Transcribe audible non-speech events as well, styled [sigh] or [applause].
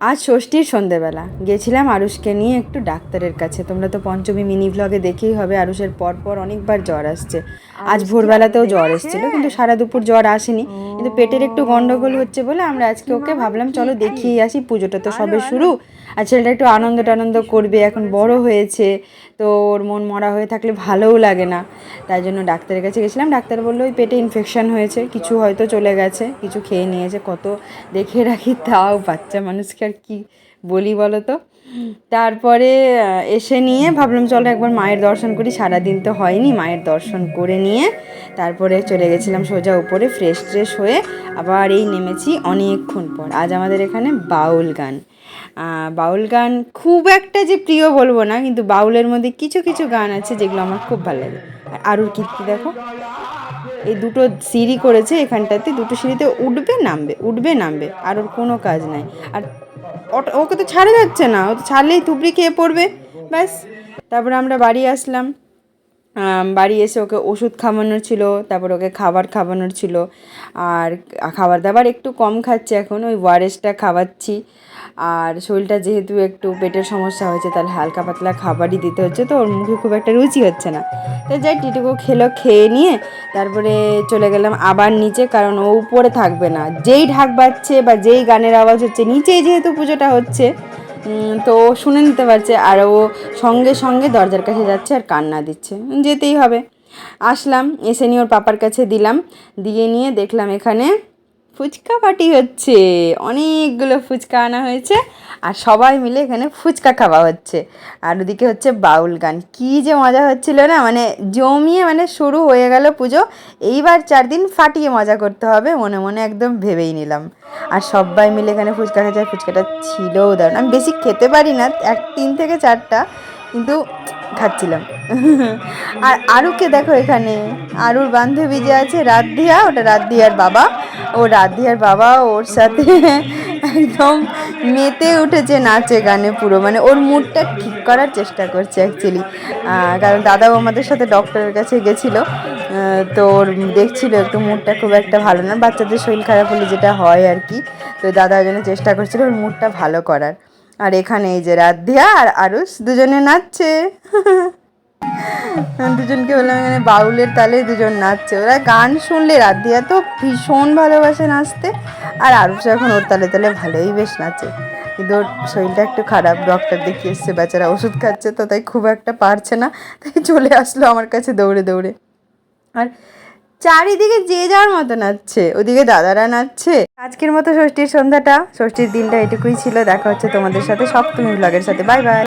আজ ষষ্ঠীর সন্ধেবেলা। গেছিলাম আরুষকে নিয়ে একটু ডাক্তারের কাছে। তোমরা তো পঞ্চমী মিনি ভ্লগে দেখেই হবে আরুষের পর পর অনেকবার জ্বর আসছে। আজ ভোরবেলাতেও জ্বর এসেছিল কিন্তু সারা দুপুর জ্বর আসেনি। কিন্তু পেটের একটু গন্ডগোল হচ্ছে বলে আমরা আজকে ওকে ভাবলাম চলো দেখিয়ে আসি পুজোটা তো সবে শুরু। আর ছেলেটা একটু আনন্দ টানন্দ করবে, এখন বড় হয়েছে, তো ওর মন মরা হয়ে থাকলে ভালোও লাগে না। তাই জন্য ডাক্তারের কাছে গেছিলাম, ডাক্তার বলল, ওই পেটে ইনফেকশান হয়েছে, কিছু হয়তো চলে গেছে, কিছু খেয়ে নিয়েছে, কত দেখে রাখি, তাও বাচ্চা মানুষকে আর কী বলি বলো তো? তারপরে এসে নিয়ে ভাবলাম চলো একবার মায়ের দর্শন করি। সারাদিন তো হয়নি মায়ের দর্শন করে নিয়ে। তারপরে চলে গেছিলাম সোজা উপরে ফ্রেশ ট্রেশ হয়ে আবার এই নেমেছি অনেকক্ষণ পর। আজ আমাদের এখানে বাউল গান। বাউল গান খুব একটা যে প্রিয় বলব না, কিন্তু বাউলের মধ্যে কিছু কিছু গান আছে যেগুলো আমার খুব ভালো লাগে। আর আরুর কীর্তি দেখো। এই দুটো সিঁড়ি করেছে এখানটাতে, দুটো সিঁড়িতে উঠবে, নামবে উঠবে, নামবে। আর ওর কোনো কাজ নাই। আর ওকে তো ছাড়া যাচ্ছে না, ও তো ছাড়লেই তুবড়ি খেয়ে পড়বে, ব্যাস। তারপরে আমরা বাড়ি আসলাম। বাড়ি এসে ওকে ওষুধ খাওয়ানোর ছিল, তারপর ওকে খাবার খাওয়ানোর ছিল। আর খাবার দাবার একটু কম খাচ্ছে এখন, ওই ওয়ারেসটা খাওয়াচ্ছি। আর শরীরটা যেহেতু একটু পেটের সমস্যা হয়েছে, তাহলে হালকা পাতলা খাবারই দিতে হচ্ছে, তো ওর মুখে খুব একটা রুচি হচ্ছে না। তো যাই টিটুকু খেলো, খেয়ে নিয়ে তারপরে চলে গেলাম আবার নিচে, কারণ ও উপরে থাকবে না। যেই ঢাক বাজছে বা যেই গানের আওয়াজ হচ্ছে, নিচেই যেহেতু পুজোটা হচ্ছে তো শুনে নিতে পারছে, আর ও সঙ্গে সঙ্গে দরজার কাছে যাচ্ছে আর কান্না দিচ্ছে। যেতেই হবে। আসলাম, এসে নিয়ে ওর পাপার কাছে দিলাম। দিয়ে নিয়ে দেখলাম এখানে ফুচকা পার্টি হচ্ছে। অনেকগুলো ফুচকা আনা হয়েছে আর সবাই মিলে এখানে ফুচকা খাওয়া হচ্ছে। আর ওদিকে হচ্ছে বাউল গান। কী যে মজা হচ্ছিল না? মানে জমিয়ে মানে শুরু হয়ে গেল পুজো। এইবার চার দিন ফাটিয়ে মজা করতে হবে মনে মনে একদম ভেবেই নিলাম। আর সবাই মিলে এখানে ফুচকা আর ফুচকাটা ছিলও দারুণ। আমি বেশি খেতে পারি না, এক তিন থেকে চারটা। কিন্তু খাচ্ছিলাম। আর আরুকে দেখো এখানে, আরুর বান্ধবী যে আছে রাধিয়া, ওটা রাধিয়ার বাবা। ও রাধিয়ার বাবা ওর সাথে একদম মেতে উঠেছে নাচে গানে পুরো মানে ওর মুডটা ঠিক করার চেষ্টা করছে অ্যাকচুয়ালি কারণ দাদাও আমাদের সাথে ডক্টরের কাছে গেছিল। তো ওর দেখছিল একটু মুডটা খুব একটা ভালো না, বাচ্চাদের শরীর খারাপ হলে যেটা হয় আর কি। তো দাদা ওই জন্য চেষ্টা করছিল ওর মুডটা ভালো করার। আর এখানে এই যে রাধিয়া আর আরুষ দুজনে নাচছে। [laughs] দুজনকে বললাম এখানে বাউলের তালে দুজন নাচছে। ওরা গান শুনলে রাধিয়া তো ভীষণ ভালোবাসে নাচতে, আর আরুষ এখন ওর তালে তালে ভালোই বেশ নাচে। কিন্তু ওর শরীরটা একটু খারাপ ডক্টর দেখিয়ে এসছে বেচারা ওষুধ খাচ্ছে, তো তাই খুব একটা পারছে না, তাই চলে আসলো আমার কাছে দৌড়ে দৌড়ে। আর চারিদিকে যে যার মতো নাচছে, ওদিকে দাদারা নাচছে। আজকের মতো ষষ্ঠীর সন্ধ্যাটা, ষষ্ঠীর দিনটা এটুকুই ছিল। দেখা হচ্ছে তোমাদের সাথে সপ্তমী ব্লগের সাথে। Bye bye.